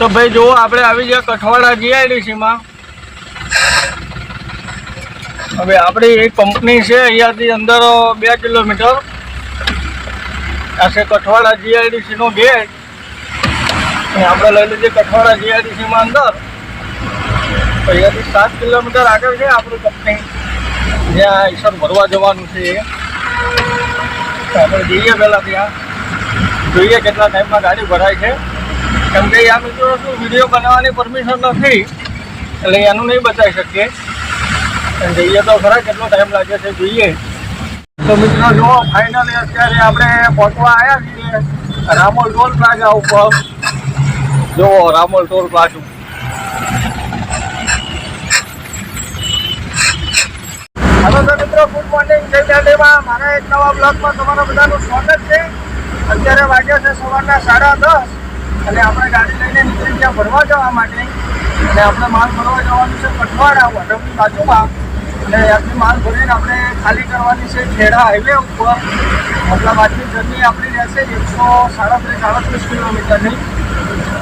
તો ભાઈ જુઓ, આપણે આવી ગયા કઠવાડા જીઆઈડીસીમાં હવે આપણી એક કંપની છે, અહીંયાથી અંદર બે કિલોમીટર. આ છે કઠવાડા જીઆઈડીસીનો ગેટ આપણે લઈ લીધી કઠવાડા જીઆઈડીસીમાં અંદર. અહીંયાથી સાત કિલોમીટર આગળ છે આપણી કંપની જ્યાં ઈશ્વર ભરવા જવાનું છે આપણે જઈએ પહેલાં ત્યાં જોઈએ કેટલા ટાઈમમાં ગાડી ભરાય છે. કેમ કે આ મિત્રો, શું વીડિયો બનાવવાની પરમિશન નથી, એટલે એનું નહીં બતાવી શકીએ. જઈએ તો ખરા, કેટલો ટાઈમ લાગે છે, જોઈએ. તો મિત્રો જુઓ ફાઇનલી અત્યારે આપણે પહોંચવા આવ્યા છીએ, રામોલ ટોલ પ્લાઝા ઉપર. જુઓ રામોલ ટોલ પ્લાઝા. હલો તો મિત્રો મોર્નિંગ જય દાંડીમાં મારા એક નવા બ્લોગમાં તમારા બધાનું સ્વાગત છે. અત્યારે વાગ્યા છે સવારના સાડા દસ. અને આપણે ગાડી લઈને નીકળી ગયા ભરવા જવા માટે. અને આપણે માલ ભરવા જવાનું છે પટવાડા વડમની બાજુમાં. અને ત્યાંથી માલ ભરીને આપણે ખાલી કરવાની છે ખેડા હાઈવે ઉપર. મતલબ આજની જર્ની આપણી રહેશે એકસો સાડત્રીસ સાડત્રીસ કિલોમીટરની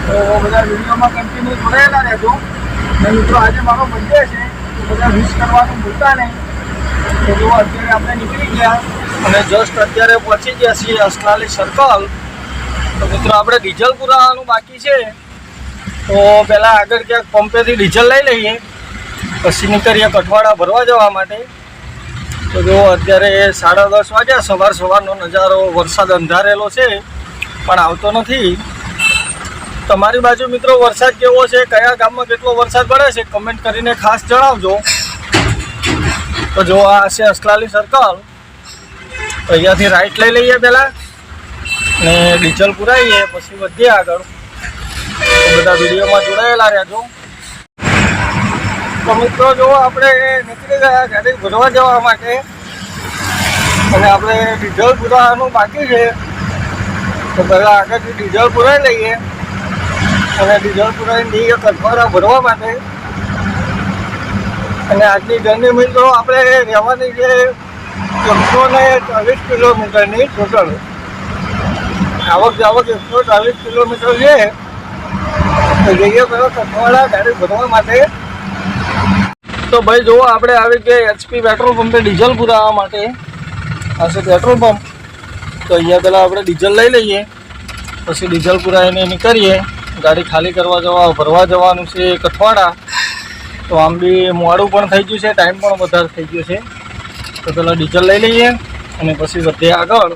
તો બધા વિડીયોમાં કન્ટિન્યુ જોડાયેલા રહેજો. અને મિત્રો, આજે મારો બર્થડે છે. તો બધા વિશ કરવાનું ભૂલતા નહીં. તો જો અત્યારે આપણે નીકળી ગયા અને જસ્ટ અત્યારે પહોંચી ગયા છીએ અસનાલી સર્કલ તો મિત્રો આપણે ડીઝલ પુરાવાનું બાકી છે. તો પહેલાં આગળ ક્યાંક પંપેથી ડીઝલ લઈ લઈએ. પછી નીકળીએ કઠવાડા ભરવા જવા માટે. તો જો અત્યારે સાડા દસ વાગ્યા, સવાર સવારનો નજારો, વરસાદ અંધારેલો છે, પણ આવતો નથી. તમારી બાજુ મિત્રો વરસાદ કેવો છે? કયા ગામમાં કેટલો વરસાદ પડે છે? કમેન્ટ કરીને ખાસ જણાવજો. તો જો આ છે અસલાલી સર્કલ અહીંયાથી રાઈટ લઈ લઈએ પહેલાં. ને ડીઝલ પુરાવીએ પછી વધીએ આગળ. બધા વિડીયોમાં જોડાયેલા રહેજો. તો મિત્રો, જો આપણે નીકળી ગયા ગાડી ભરવા જવા માટે, અને આપણે ડીઝલ પુરાવાનું બાકી છે, તો પહેલાં આગળથી ડીઝલ પુરાવી લઈએ, અને ડીઝલ પુરાવીને જઈએ કઠવાડા ભરવા માટે. અને આજની જર્ની મિત્રો, આપણે રહેવાની છે એકસો ને ચાલીસ કિલોમીટરની ટોટલ આવક જાવક એકસો ચાલીસ કિલોમીટર છે. જઈએ પેલો કઠવાડા ગાડી ભરવા માટે. તો ભાઈ જુઓ, આપણે આવી ગયા એચપી પેટ્રોલ પંપે ડીઝલ પુરાવા માટે. આ છે પેટ્રોલ પંપ તો અહીંયા પહેલાં આપણે ડીઝલ લઈ લઈએ. પછી ડીઝલ પુરાવીને નીકળીએ. ગાડી ખાલી કરવા જવા, ભરવા જવાનું છે કઠવાડા તો આમ બી મોડું પણ થઈ ગયું છે ટાઈમ પણ વધારે થઈ ગયો છે. તો પહેલાં ડીઝલ લઈ લઈએ અને પછી વધીએ આગળ.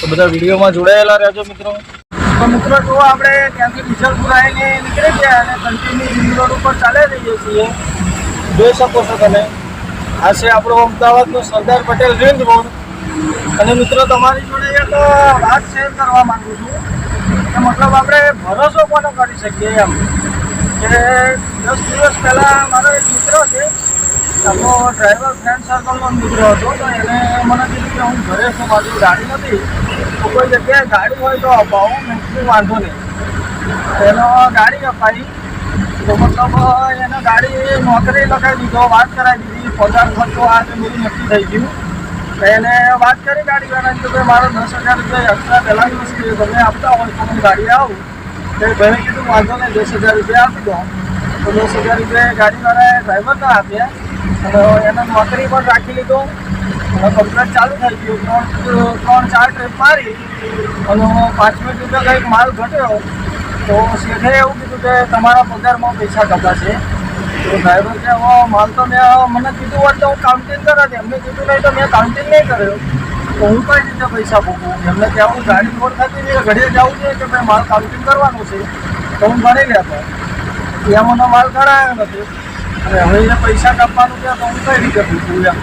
તો બધા વિડીયોમાં જોડાયેલા રહેજો મિત્રો. તો મિત્રો, જો આપણે ત્યાંથી વિશાલપુર આવીને નીકળી ગયા અને કન્ટિન્યુ રિંગ રોડ ઉપર ચાલે રહીએ છીએ, જોઈ શકો છો તમે. આ છે આપણો અમદાવાદનો સરદાર પટેલ રિંગ રોડ અને મિત્રો, તમારી જોડે એક વાત શેર કરવા માંગુ છું. મતલબ આપણે ભરોસો કોનો કરી શકીએ એમ? કે દસ દિવસ પહેલાં મારો એક મિત્ર છે આપણો ડ્રાઈવર ફ્રેન્ડ સર્કલનો મિત્ર હતો, તો એને મને કીધું કે હું ઘરે છું મારી ગાડી નથી. કોઈ જગ્યાએ ગાડી હોય તો અપાવો મેં વાંધો નહીં. એનો ગાડી અપાઈ તો મતલબ એને ગાડી નોકરી લખાવી દીધો, વાત કરાવી દીધી. પગાર ખર્ચો આ તે બધું નક્કી થઈ ગયું. એને વાત કરી ગાડીવાળાને કે ભાઈ, મારો દસ હજાર રૂપિયા એક્સ્ટ્રા પહેલા દિવસ તમે આપતા હોય તો હું ગાડી આવું. તો ભાઈ કીધું, વાંધો નહીં, દસ હજાર રૂપિયા આપી દો. તો દસ હજાર રૂપિયા ગાડીવાળાએ ડ્રાઈવર ડ્રાઈવરને આપ્યા. અને એને નોકરી પણ રાખી લીધો. કમ્પ્લેટ ચાલુ થઈ ગયું. ત્રણ ત્રણ, ચાર ટ્રીપ મારી અને પાંચમી ટ્રીપે કંઈક માલ ઘટ્યો, તો શેઠે એવું કીધું કે તમારા પગારમાં પૈસા કપાશે તો ડ્રાઈવર કે માલ તો મેં, મને કીધું હોત તો હું કાઉન્ટિંગ કરે છે એમને કીધું, નહીં તો મેં કાઉન્ટિંગ નહીં કર્યો. તો હું કઈ રીતે પૈસા ભોગવું? એમને હું ગાડી ફોર થતી હતી ઘડીએ જવું છે કે ભાઈ માલ કાઉન્ટિંગ કરવાનું છે? તો હું ભરી લેતો એ મને માલ કરાયો નથી. અને હવે એ પૈસા કાપવાનું છે તો હું કઈ રીતે પૂછું એમ?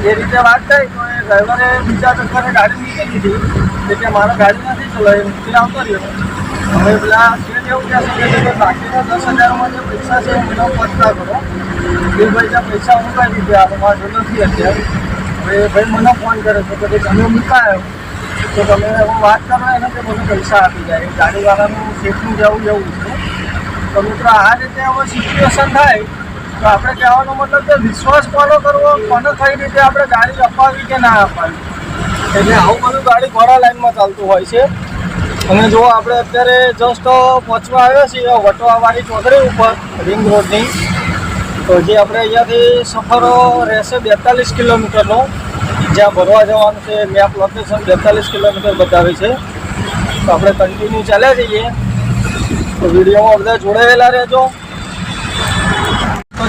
એ રીતે વાત થઈ તો એ ડ્રાઈવરે બીજા ચક્કરે ગાડી મૂકી દીધી. એટલે મારે ગાડી નથી ચલાવી મૂકી આવતો રહ્યો. હવે પેલા શેઠ એવું કહેશે કે બાકીના દસ હજારમાં જે પૈસા છે, એનો પચતા કરો. એ ભાઈ પૈસા હું કઈ આપો મારા જોડે નથી અત્યારે. હવે ભાઈ મને ફોન કરે છે કે તમે મુકાયો. તો તમે હવે વાત કરો એને કે મને પૈસા આપી જાય ગાડીવાળાનું શેઠનું જવું જવું છે. તો મિત્રો આ રીતે હવે સિચ્યુએશન થાય. તો આપણે કહેવાનો મતલબ કે વિશ્વાસ કોનો કરવો, કોને કઈ રીતે આપણે ગાડી અપાવી કે ના અપાવી? એટલે આવું બધું ગાડી ઘોડા લાઈનમાં ચાલતું હોય છે. અને જો આપણે અત્યારે જસ્ટ પહોંચવા આવ્યા છીએ, વટવાવાળી ચોકડી ઉપર રિંગ રોડની તો જે આપણે અહીંયાથી સફરો રહેશે બેતાલીસ કિલોમીટરનો. જ્યાં ભરવા જવાનું છે મેપ લોકેશન બેતાલીસ કિલોમીટર બતાવે છે. તો આપણે કન્ટિન્યુ ચાલ્યા જઈએ. તો વિડીયોમાં બધા જોડાયેલા રહેજો.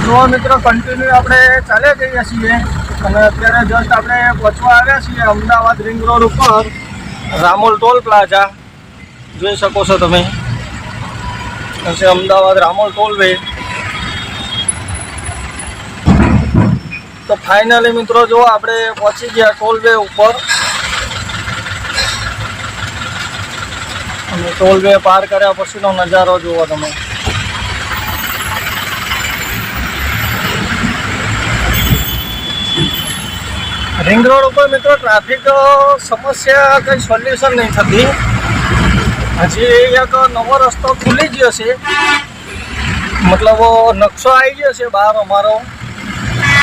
જુઓ મિત્રો કન્ટિન્યુ આપણે ચાલ્યા જઈએ છીએ. અને અત્યારે જસ્ટ આપણે પહોંચવા આવ્યા છીએ અમદાવાદ રિંગ રોડ ઉપર, રામોલ ટોલ પ્લાઝા જોઈ શકો છો તમે. છે અમદાવાદ રામોલ ટોલ વે તો ફાઇનલી મિત્રો, જો આપણે પહોંચી ગયા ટોલ વે ઉપર, અને ટોલ વે પાર કર્યા પછીનો નજારો જુઓ તમે. રિંગ રોડ ઉપર મિત્રો ટ્રાફિક સમસ્યા કંઈ સોલ્યુશન નહીં થતી. હજી એક નવો રસ્તો ખુલી ગયો છે. મતલબ નકશો આવી ગયો છે બહાર અમારો,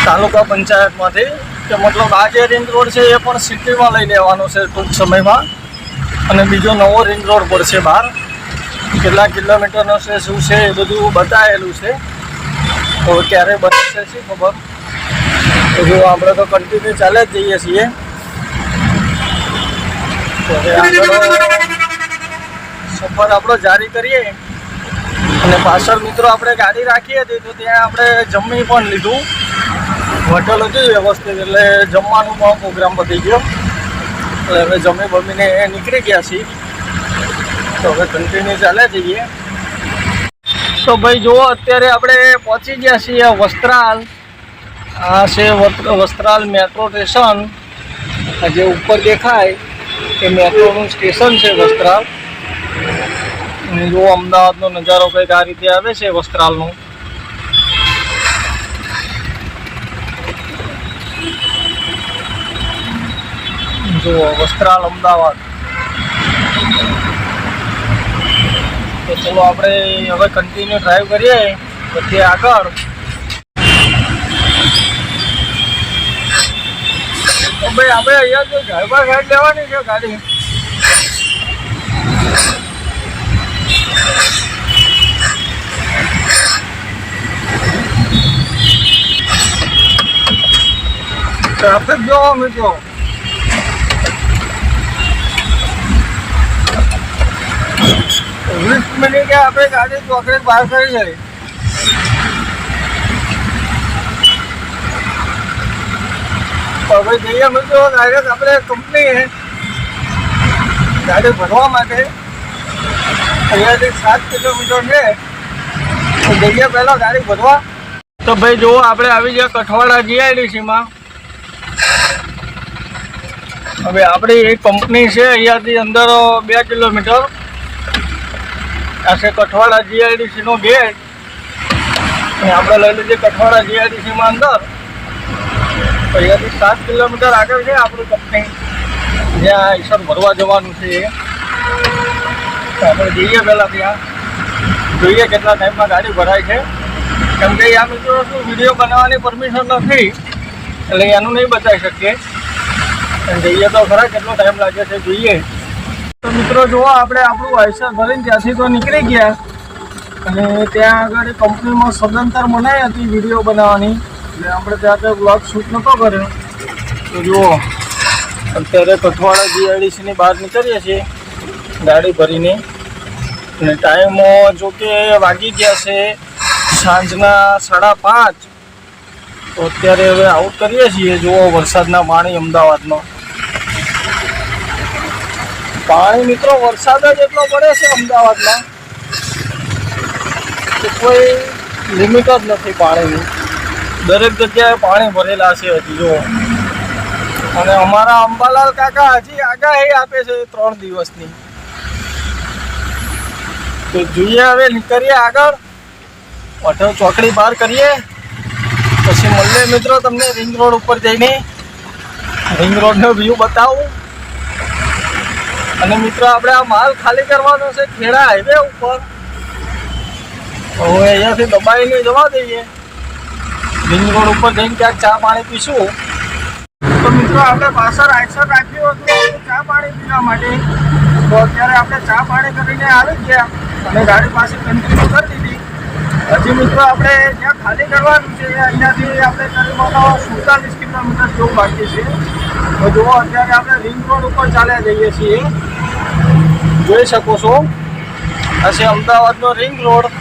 તાલુકા પંચાયતમાંથી. કે મતલબ, આ જે રિંગ રોડ છે એ પણ સિટીમાં લઈ લેવાનો છે ટૂંક સમયમાં. અને બીજો નવો રિંગ રોડ પડશે બહાર. કેટલા કિલોમીટરનો છે, શું છે એ બધું બતાવેલું છે. તો ક્યારે બનશે છે ખબર. તો આપણે તો કન્ટિન્યુ ચાલે જ જઈએ છીએ. સફર આપણો જારી કરીએ. અને પાછળ મિત્રો આપણે ગાડી રાખી હતી તો ત્યાં આપણે જમી પણ લીધું. હોટલ હતી વ્યવસ્થિત એટલે જમવાનું પણ પ્રોગ્રામ પતી ગયો. એટલે હવે જમી બમીને નીકળી ગયા છીએ. તો હવે કન્ટિન્યુ ચાલે જઈએ. તો ભાઈ જુઓ, અત્યારે આપણે પહોંચી ગયા છીએ વસ્ત્રાલ. આ છે વસ્ત્ર- વસ્ત્રાલ મેટ્રો સ્ટેશન જે ઉપર દેખાય, એ મેટ્રોનું સ્ટેશન છે વસ્ત્રાલ. જો અમદાવાદનો નજારો કંઈક આ રીતે આવે છે વસ્ત્રાલનો. જુઓ વસ્ત્રાલ અમદાવાદ. તો ચલો આપણે હવે કન્ટિન્યુ ડ્રાઈવ કરીએ, પછી આગળ ભાઈ આપણે અહીંયા તો ઘરમાં સાઈડ લેવાની છે ગાડી ટ્રાફિક જોવો મિત્રો વીસ મિનિટે આપણે ગાડી ચોકડી બહાર કરી જાય હવે જઈએ મિત્રો ડાયરેક્ટ આપણે કંપની ગાડી ભરવા માટે. અહીંયાથી સાત કિલોમીટર છે. તો જઈએ પહેલાં ગાડી ભરવા. તો ભાઈ જુઓ, આપણે આવી ગયા કઠવાડા જીઆઈડીસીમાં હવે આપણી એક કંપની છે અહીંયાથી અંદર બે કિલોમીટર. આ છે કઠવાડા જીઆઈડીસીનો ગેટ આપણે લઈ લીધી કઠવાડા જીઆઈડીસીમાં અંદર. અહીંયાથી સાત કિલોમીટર આગળ છે આપણી કંપની જ્યાં ઈશ્વર ભરવા જવાનું છે આપણે જઈએ પહેલાં ત્યાં. જોઈએ કેટલા ટાઈમમાં ગાડી ભરાય છે. કેમ કે આ મિત્રો શું, વીડિયો બનાવવાની પરમિશન નથી. એટલે એનું નહીં બતાવી શકીએ. જઈએ તો ખરા કેટલો ટાઈમ લાગે છે, જોઈએ. તો મિત્રો જુઓ, આપણે આપણું આઈસર ભરીને ત્યાંથી તો નીકળી ગયા. અને ત્યાં આગળ કંપનીમાં સદંતર મનાઈ હતી વીડિયો બનાવવાની. એટલે આપણે ત્યાં કંઈ બ્લોગ શૂટ નહોતો કર્યો. તો જુઓ, અત્યારે કઠવાડા જીઆઈડીસીની બહાર નીકળીએ છીએ, ગાડી ભરીને. અને ટાઈમ જો કે વાગી ગયા છે સાંજના સાડા પાંચ. તો અત્યારે હવે આઉટ કરીએ છીએ. જુઓ, વરસાદના પાણી અમદાવાદનો. પાણી મિત્રો, વરસાદ જ એટલો પડે છે અમદાવાદમાં કોઈ લિમિટ જ નથી પાણીની. દરેક જગ્યાએ પાણી ભરેલા છે હજી જો અને અમારા અંબાલાલ કાકા હજી આગાહી આપે છે ત્રણ દિવસની. તો જોઈએ હવે નીકળીએ આગળ. અઠો ચોકડી બહાર કરીએ. પછી મળીએ મિત્રો તમને રિંગ રોડ ઉપર જઈને. રિંગ રોડનો વ્યૂ બતાવું. અને મિત્રો આપણે આ માલ ખાલી કરવાનો છે ખેડા હાઈવે ઉપર. હવે અહીંયાથી દબાઈને જવા દઈએ. રિંગ રોડ ઉપર જઈને ક્યાંક ચા પાણી પીશું. તો મિત્રો, આપણે પાછળ આઈસર રાખ્યું હતું ચા પાણી પીવા માટે. તો અત્યારે આપણે ચા પાણી કરીને આવી ગયા. અને ગાડી પાસે કન્ટિન્યુ કરી દીધી હજી મિત્રો, આપણે જ્યાં ખાલી કરવાનું છે, અહીંયાથી આપણે કરીબન સુડતાલીસ કિલોમીટર જેવું બાકી છે. તો જુઓ, અત્યારે આપણે રિંગ રોડ ઉપર ચાલ્યા જઈએ છીએ. જોઈ શકો છો. હશે અમદાવાદનો રિંગ રોડ.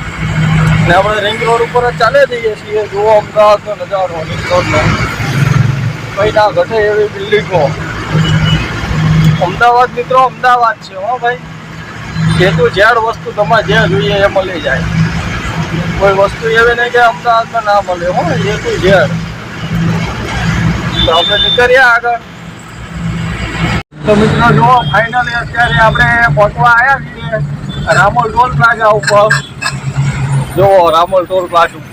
ને આપણે રિંગ રોડ ઉપર જ ચાલ્યા જઈએ છીએ. જુઓ અમદાવાદનો નજારો રિંગ રોડનો કંઈ ના ઘટે એવી બિલ્ડિંગો. અમદાવાદ મિત્રો અમદાવાદ છે, હો ભાઈ. એ ઝેડ વસ્તુ તમારે જે જોઈએ એ મળી જાય. કોઈ વસ્તુ એવી નહીં કે અમદાવાદમાં ના મળે, હો. એ તું ઝેર તો આપણે નીકળીએ આગળ. તો મિત્રો જો ફાઇનલી અત્યારે આપણે પહોંચવા આવ્યા છીએ રામોલ ટોલ પ્લાઝા ઉપર. જો રામોલ ટોલ પ્લાઝા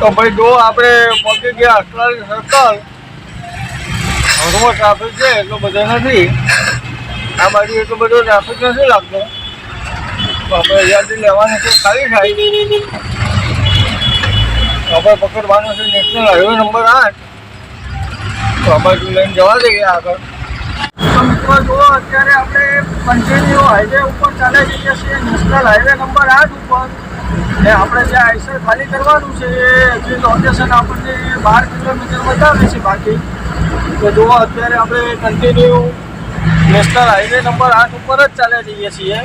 તો ભાઈ જો, આપણે પહોંચી ગયા અસલાલી સર્કલ હળવો ટ્રાફિક છે, એટલો બધો નથી. આ બાજુ એટલો બધો ટ્રાફિક નથી લાગતો. આપણે અહીંયાથી લેવાનું છે, ખાલી થાય. આપણે પકડવાનો છે નેશનલ હાઈવે નંબર આઠ. તો આ બાજુ લઈને જવા દઈએ આગળ. મિત્રો જુઓ, અત્યારે આપણે કન્ટિન્યુ હાઈવે ઉપર ચાલે જઈએ છીએ. નેશનલ હાઈવે નંબર આઠ ઉપર. ને આપણે જે આઈસર ખાલી કરવાનું છે, એ હજી લોકેશન આપણને બાર કિલોમીટર બતાવે છે બાકી. તો જુઓ, અત્યારે આપણે કન્ટિન્યુ નેશનલ હાઈવે નંબર આઠ ઉપર જ ચાલે જઈએ છીએ.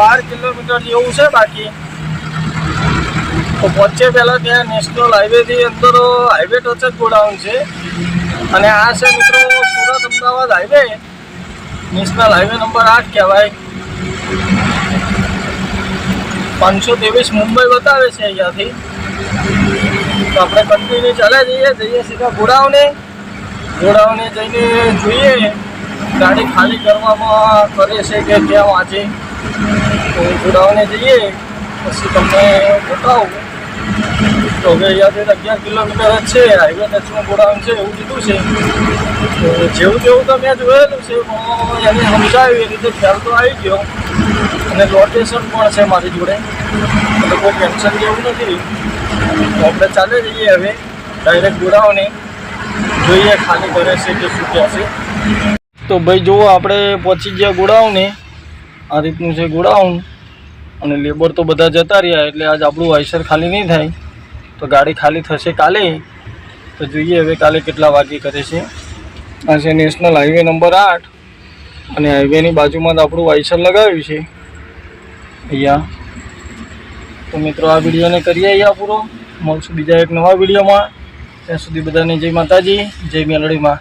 બાર કિલોમીટર જેવું છે બાકી. તો પહોંચે પહેલાં ત્યાં નેશનલ હાઈવેથી અંદર હાઈવે ટચ જ ગોડાઉન છે. અને આ છે મિત્રો Ahmedabad highway. National highway number આઠ કહેવાય. પાંચસો ત્રેવીસ મુંબઈ બતાવે છે અહીંયાથી. તો આપણે કન્ટિન્યુ ચાલ્યા જઈએ જઈએ સીધા ગોડાઉને. ગોડાઉને જઈને જોઈએ, ગાડી ખાલી કરવામાં કરે છે કે કેમ આજે. તો ગોડાઉને જઈએ, પછી તમને બતાવું. તો હવે અહીંયાથી અગિયાર કિલોમીટર જ છે હાઈવે ટચનું ગોડાઉન છે, એવું કીધું છે. જેવું જેવું તો મેં જોયેલું છે પણ એને સમજાવ્યું એ રીતે ખ્યાલ તો આવી ગયો. અને લોકેશન પણ છે મારી જોડે. એટલે કોઈ ટેન્શન જેવું નથી. તો આપણે ચાલે જઈએ હવે ડાયરેક્ટ ગોડાઉને. જોઈએ ખાલી કરે છે કે શું છે. તો ભાઈ જુઓ, આપણે પહોંચી ગયા ગોડાઉને. આ રીતનું છે ગોડાઉન. અને લેબર તો બધા જતા રહ્યા, એટલે આજ આપણું આઈસર ખાલી નહીં થાય. તો ગાડી ખાલી થશે કાલે. તો જોઈએ હવે કાલે કેટલા વાગે કરે છે. આ છે નેશનલ હાઈવે નંબર આઠ અને હાઈવેની બાજુમાં જ આપણું વાઇસર લગાવ્યું છે. અહીંયા. તો મિત્રો આ વિડીયોને કરીએ અહીંયા પૂરો. મળશું બીજા એક નવા વિડીયોમાં. ત્યાં સુધી બધાને જય માતાજી, જય મેલડીમાં